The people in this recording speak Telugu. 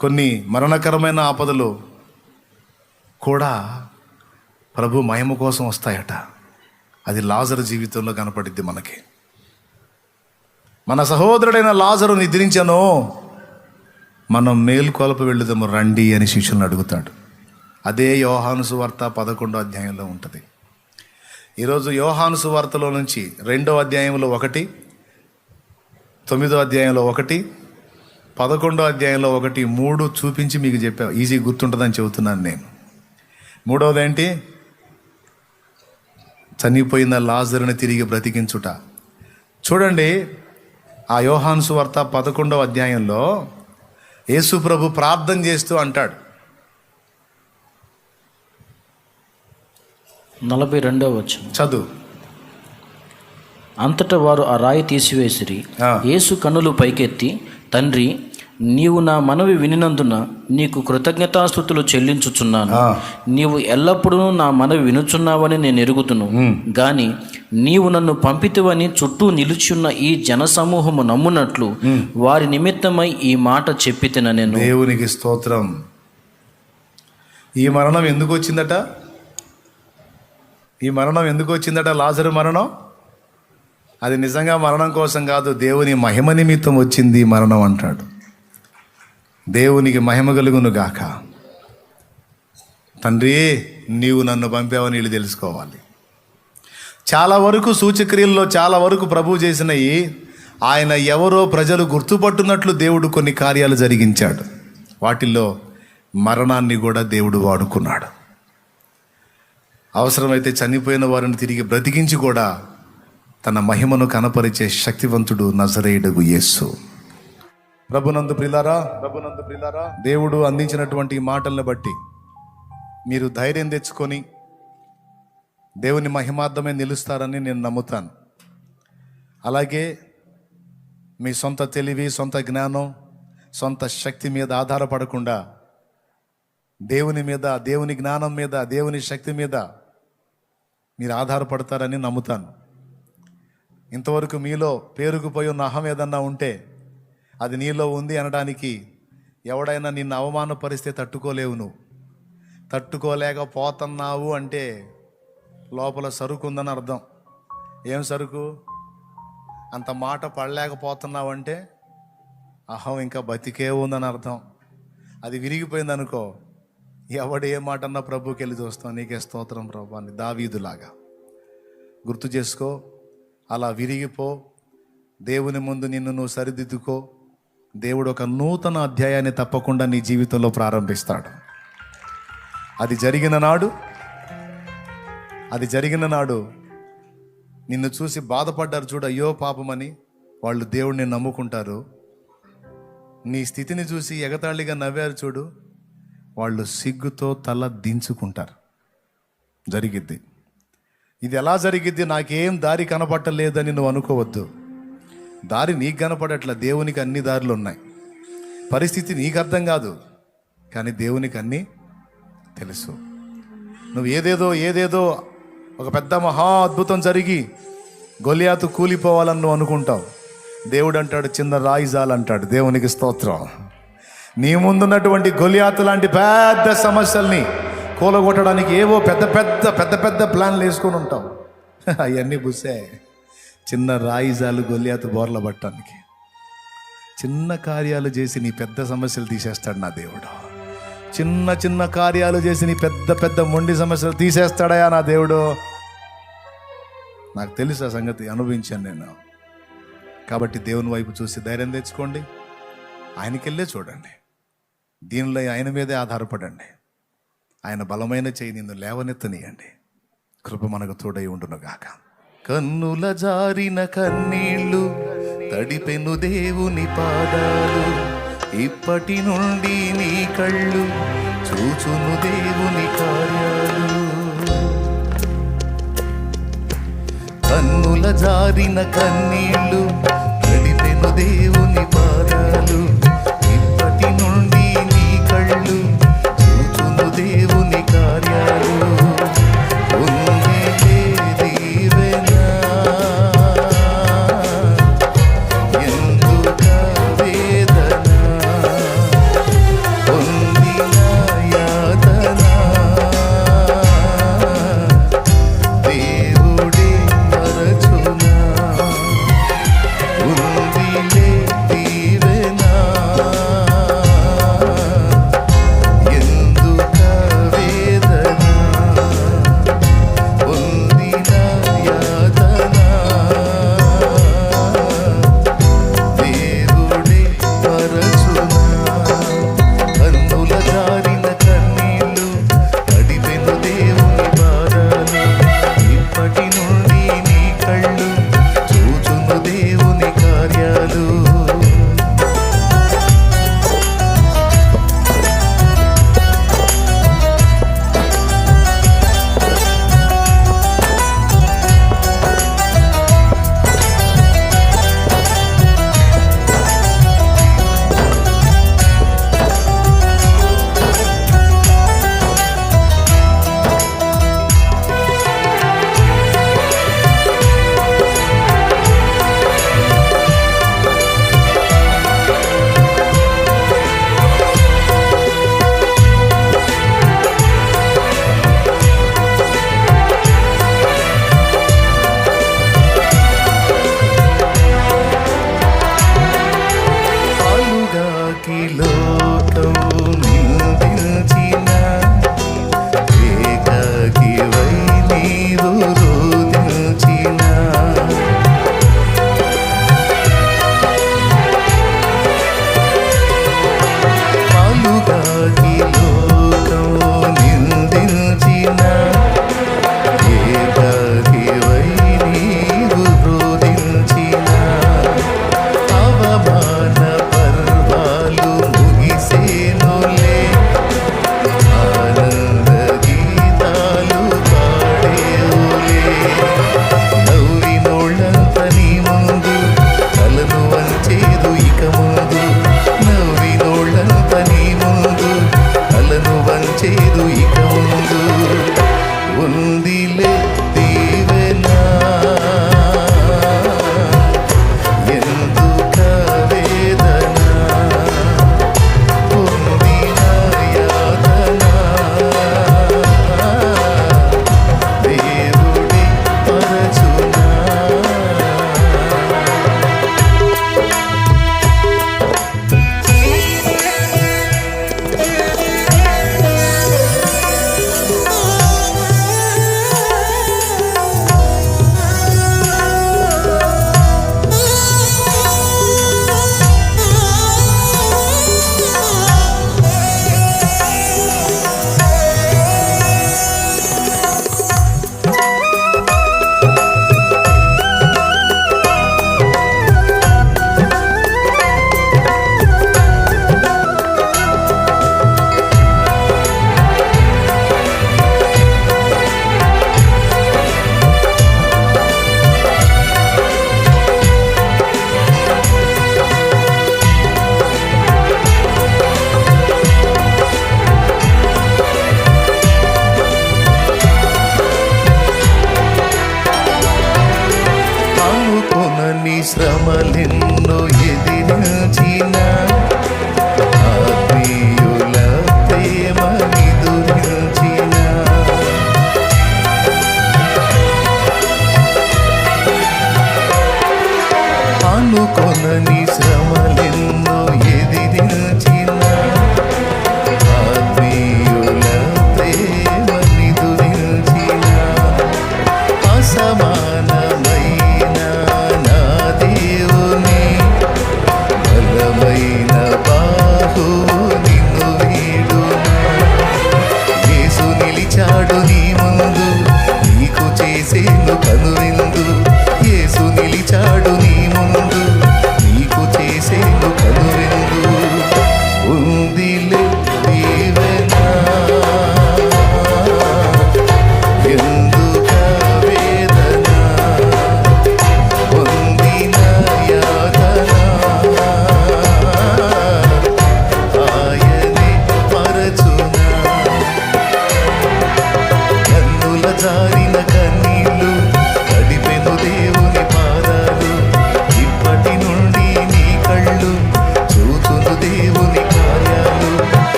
కొన్ని మరణకరమైన ఆపదలు కూడా ప్రభు మహిమ కోసం వస్తాయట. అది లాజరు జీవితంలో కనపడిద్ది మనకి. మన సహోదరుడైన లాజరు నిద్రించను. మనం మేల్కొలప వెళ్ళుదాము రండి అని శిష్యులను అడుగుతాడు. అదే యోహాను సువార్త పదకొండో అధ్యాయంలో ఉంటుంది. ఈరోజు యోహాను సువార్తలో నుంచి రెండో అధ్యాయంలో ఒకటి తొమ్మిదో అధ్యాయంలో ఒకటి పదకొండో అధ్యాయంలో ఒకటి మూడు చూపించి మీకు చెప్పా. ఈజీ గుర్తుంటుందని చెబుతున్నాను నేను. మూడవది ఏంటి? చనిపోయిన లాజరుని తిరిగి బ్రతికించుట. చూడండి ఆ యోహాను సువార్త పదకొండవ అధ్యాయంలో యేసు ప్రభు ప్రార్థన చేస్తూ అంటాడు. నలభై రెండవ వచ్చిన చదువు. అంతటా వారు ఆ రాయి తీసివేసిరి. యేసు కన్నులు పైకెత్తి తండ్రి నీవు నా మనవి వినినందున నీకు కృతజ్ఞతాస్థుతులు చెల్లించుచున్నాను. నీవు ఎల్లప్పుడూ నా మనవి వినుచున్నావని నేను ఎరుగుతును గాని నీవు నన్ను పంపితివని చుట్టూ నిలుచున్న ఈ జనసమూహము నమ్మునట్లు వారి నిమిత్తమై ఈ మాట చెప్పితిన నేను. దేవునికి స్తోత్రం. ఈ మరణం ఎందుకు వచ్చిందట? ఈ మరణం ఎందుకు వచ్చిందట? లాజరు మరణం? అది నిజంగా మరణం కోసం కాదు దేవుని మహిమ నిమిత్తం వచ్చింది మరణం అంటాడు. దేవునికి మహిమ కలుగును గాక. తండ్రి నీవు నన్ను పంపావని వీళ్ళు తెలుసుకోవాలి. చాలా వరకు సూచక్రియల్లో చాలా వరకు ప్రభు చేసినవి ఆయన ఎవరో ప్రజలు గుర్తుపట్టున్నట్లు దేవుడు కొన్ని కార్యాలు జరిగించాడు. వాటిల్లో మరణాన్ని కూడా దేవుడు వాడుకున్నాడు. అవసరమైతే చనిపోయిన వారిని తిరిగి బ్రతికించి కూడా తన మహిమను కనపరిచే శక్తివంతుడు నజరేయుడుగు యేసు. ప్రభునందు ప్రిలారా ప్రభునందు ప్రిలారా దేవుడు అందించినటువంటి మాటలను బట్టి మీరు ధైర్యం తెచ్చుకొని దేవుని మహిమార్థమే నిలుస్తారని నేను నమ్ముతాను. అలాగే మీ సొంత తెలివి సొంత జ్ఞానం సొంత శక్తి మీద ఆధారపడకుండా దేవుని మీద దేవుని జ్ఞానం మీద దేవుని శక్తి మీద మీరు ఆధారపడతారని నమ్ముతాను. ఇంతవరకు మీలో పేరుకుపోయి ఉన్న అహం ఏదన్నా ఉంటే అది నీలో ఉంది అనడానికి ఎవడైనా నిన్ను అవమానపరిస్తే తట్టుకోలేవు నువ్వు. తట్టుకోలేకపోతున్నావు అంటే లోపల సరుకు ఉందని అర్థం. ఏం సరుకు? అంత మాట పడలేకపోతున్నావు అంటే అహం ఇంకా బతికే ఉందని అర్థం. అది విరిగిపోయింది అనుకో ఎవడు ఏ మాట అన్నా ప్రభుకి వెళ్ళి చూస్తాం. నీకే స్తోత్రం ప్రభు అని దావీదులాగా. గుర్తు చేసుకో అలా విరిగిపో. దేవుని ముందు నిన్ను నువ్వు సరిదిద్దుకో. దేవుడు ఒక నూతన అధ్యాయాన్ని తప్పకుండా నీ జీవితంలో ప్రారంభిస్తాడు. అది జరిగిన నాడు అది జరిగిన నాడు నిన్ను చూసి బాధపడ్డారు చూడ అయ్యో పాపమని వాళ్ళు దేవుడిని నమ్ముకుంటారు. నీ స్థితిని చూసి ఎగతాళిగా నవ్వారు చూడు వాళ్ళు సిగ్గుతో తల దించుకుంటారు. జరిగిద్ది. ఇది ఎలా జరిగిద్ది? నాకేం దారి కనపట్టలేదని నువ్వు అనుకోవద్దు. దారి నీకు కనపడట్ల. దేవునికి అన్ని దారులు ఉన్నాయి. పరిస్థితి నీకు అర్థం కాదు. కానీ దేవునికి అన్నీ తెలుసు. నువ్వు ఏదేదో ఏదేదో ఒక పెద్ద మహా అద్భుతం జరిగి గొలియాతు కూలిపోవాలని నువ్వు అనుకుంటావు. దేవుడు అంటాడు చిన్న రాయిజాలు అంటాడు దేవునికి స్తోత్రం. నీ ముందున్నటువంటి గొలియాతు లాంటి పెద్ద సమస్యల్ని కూలగొట్టడానికి ఏవో పెద్ద పెద్ద పెద్ద పెద్ద ప్లాన్లు వేసుకొని ఉంటాం. అవన్నీ బుసే చిన్న రాయిజాలు గొలియాతు బోర్ల పట్టడానికి. చిన్న కార్యాలు చేసి నీ పెద్ద సమస్యలు తీసేస్తాడు నా దేవుడు. చిన్న చిన్న కార్యాలు చేసి నీ పెద్ద పెద్ద మొండి సమస్యలు తీసేస్తాడయా నా దేవుడు? నాకు తెలుసు ఆ సంగతి అనుభవించాను నేను. కాబట్టి దేవుని వైపు చూసి ధైర్యం తెచ్చుకోండి. ఆయనకెళ్ళే చూడండి. దీనిలో ఆయన మీదే ఆధారపడండి. ఆయన బలమైన చేయి నిన్ను లేవనెత్తనియండి. కృప మనకు తోడై ఉండునుగాక. కన్నుల జారిన కన్నీళ్ళు తడిపెను దేవుని పాదాలు. ఇప్పటి నుండి నీ కళ్ళు చూచును దేవుని కార్యాలు. కన్నుల జారిన కన్నీళ్ళు తడిపెను దేవుని పాదాలు. baby சம